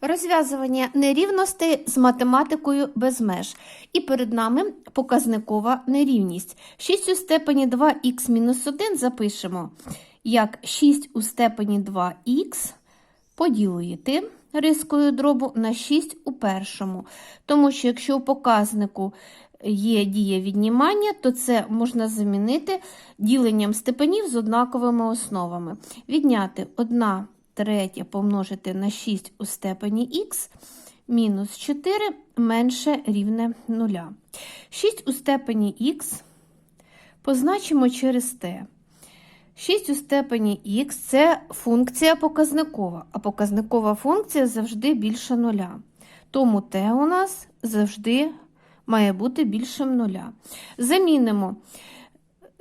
Розв'язування нерівностей з математикою без меж. І перед нами показникова нерівність. 6 у степені 2х мінус 1 запишемо як 6 у степені 2х поділити рискою дробу на 6 у першому. Тому що якщо у показнику є дія віднімання, то це можна замінити діленням степенів з однаковими основами. Відняти 1 третя помножити на 6 у степені х мінус 4 менше рівне 0. 6 у степені х позначимо через t. 6 у степені х це функція показникова, а показникова функція завжди більше нуля. Тому t у нас завжди має бути більшим нуля. Замінимо.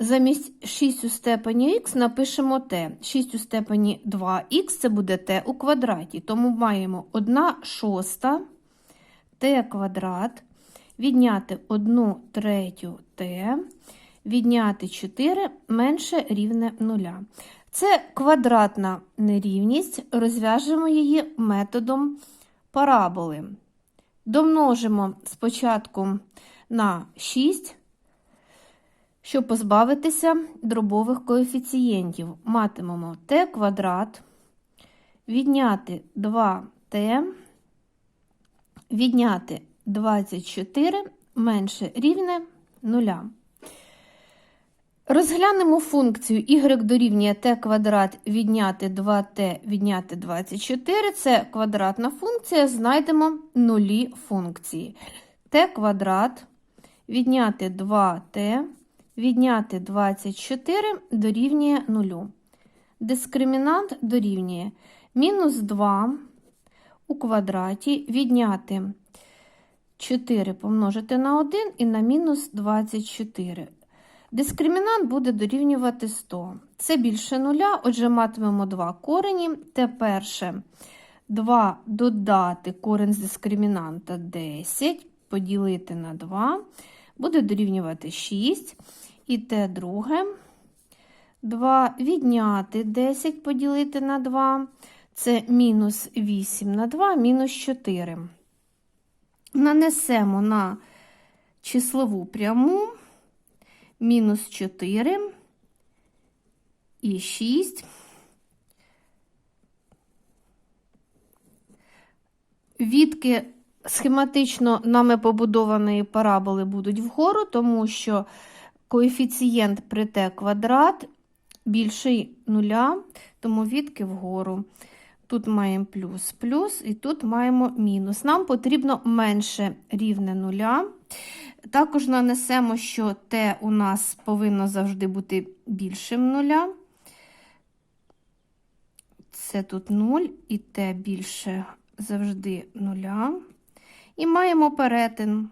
Замість 6 у степені х напишемо t. 6 у степені 2х це буде t у квадраті. Тому маємо 1 шоста t квадрат, відняти 1 третю t, відняти 4 менше рівне 0. Це квадратна нерівність, розв'яжемо її методом параболи. Домножимо спочатку на 6, щоб позбавитися дробових коефіцієнтів. Матимемо t квадрат, відняти 2t, відняти 24 менше рівне 0. Розглянемо функцію y дорівнює t квадрат відняти 2t відняти 24. Це квадратна функція, знайдемо нулі функції. t квадрат відняти 2t відняти 24 дорівнює 0. Дискримінант дорівнює мінус 2 у квадраті відняти 4 помножити на 1 і на мінус 24. Дискримінант буде дорівнювати 100. Це більше нуля, отже, матимемо два корені. Те перше 2 додати корень з дискримінанта 10, поділити на 2, буде дорівнювати 6. І те друге 2 відняти 10 поділити на 2, це мінус 8 на 2, мінус 4. Нанесемо на числову пряму мінус 4 і 6. Відки схематично нами побудованої параболи будуть вгору, тому що коефіцієнт при t квадрат більший нуля, тому відки вгору. Тут маємо плюс плюс, і тут маємо мінус. Нам потрібно менше рівне нуля. Також нанесемо, що t у нас повинно завжди бути більшим нуля. Це тут 0, і t більше завжди нуля. І маємо перетин.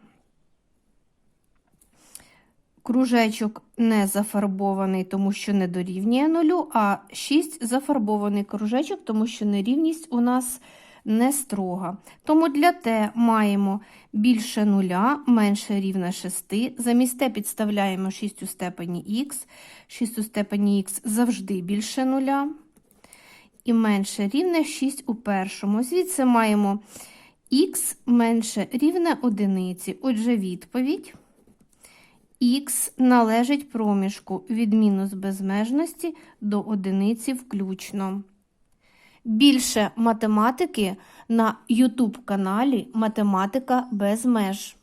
Кружечок не зафарбований, тому що не дорівнює нулю, а 6 зафарбований кружечок, тому що нерівність у нас не строга. Тому для t маємо більше нуля, менше рівна 6. Замість t підставляємо 6 у степені х. 6 у степені х завжди більше нуля. І менше рівне 6 у першому. Звідси маємо х менше рівне одиниці. Отже, відповідь. Х належить проміжку від мінус безмежності до одиниці включно. Більше математики на YouTube каналі Математика без меж.